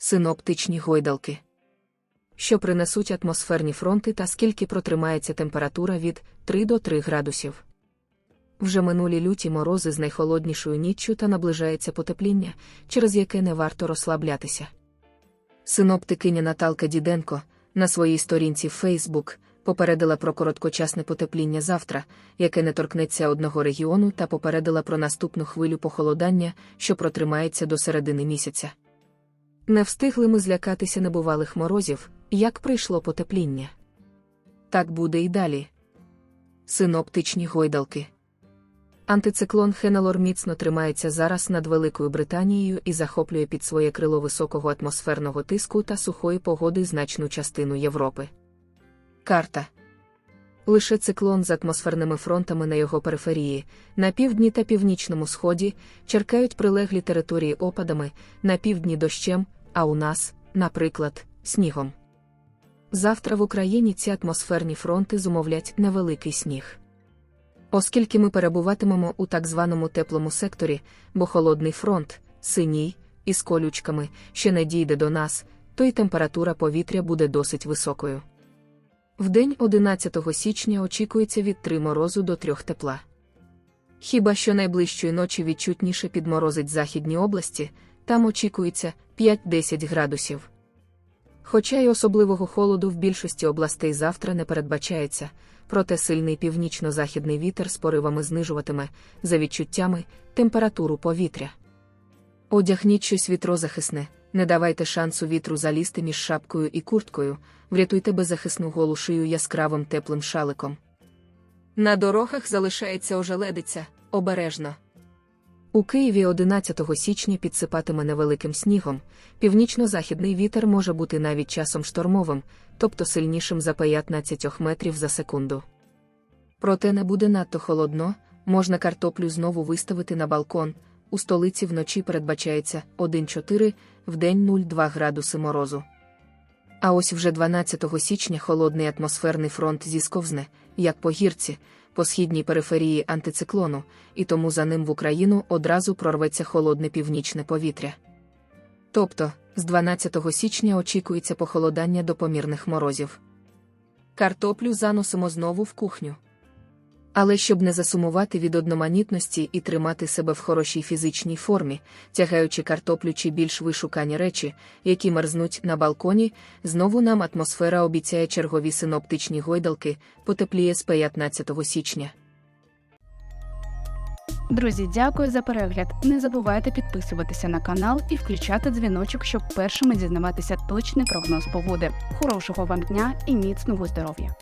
Синоптичні гойдалки. Що принесуть атмосферні фронти та скільки протримається температура від 3 до 3 градусів. Вже минулі люті морози з найхолоднішою ніччю та наближається потепління, через яке не варто розслаблятися. Синоптикиня Наталка Діденко на своїй сторінці Facebook попередила про короткочасне потепління завтра, яке не торкнеться одного регіону, та попередила про наступну хвилю похолодання, що протримається до середини місяця. Не встигли ми злякатися небувалих морозів, як прийшло потепління. Так буде і далі. Синоптичні гойдалки. Антициклон Хенелор міцно тримається зараз над Великою Британією і захоплює під своє крило високого атмосферного тиску та сухої погоди значну частину Європи. Карта. Лише циклон з атмосферними фронтами на його периферії, на півдні та північному сході, черкають прилеглі території опадами, на півдні дощем, а у нас, наприклад, снігом. Завтра в Україні ці атмосферні фронти зумовлять невеликий сніг. Оскільки ми перебуватимемо у так званому теплому секторі, бо холодний фронт, синій, із колючками, ще не дійде до нас, то й температура повітря буде досить високою. В день 11 січня очікується від 3 морозу до 3 тепла. Хіба що найближчої ночі відчутніше підморозить західні області, там очікується 5-10 градусів. Хоча й особливого холоду в більшості областей завтра не передбачається, проте сильний північно-західний вітер з поривами знижуватиме, за відчуттями, температуру повітря. Одягніть щось вітрозахисне, не давайте шансу вітру залізти між шапкою і курткою, врятуйте беззахисну голу шию яскравим теплим шаликом. На дорогах залишається ожеледиця, обережно. У Києві 11 січня підсипатиме невеликим снігом, північно-західний вітер може бути навіть часом штормовим, тобто сильнішим за 15 метрів за секунду. Проте не буде надто холодно, можна картоплю знову виставити на балкон. У столиці вночі передбачається 1,4, вдень 0,2 градуси морозу. А ось вже 12 січня холодний атмосферний фронт зісковзне, як по гірці, по східній периферії антициклону, і тому за ним в Україну одразу прорветься холодне північне повітря. Тобто, з 12 січня очікується похолодання до помірних морозів. Картоплю заносимо знову в кухню. Але щоб не засумувати від одноманітності і тримати себе в хорошій фізичній формі, тягаючи картоплю чи більш вишукані речі, які мерзнуть на балконі, знову нам атмосфера обіцяє чергові синоптичні гойдалки, потепліє з 15 січня. Друзі, дякую за перегляд. Не забувайте підписуватися на канал і включати дзвіночок, щоб першими дізнаватися точний прогноз погоди. Хорошого вам дня і міцного здоров'я!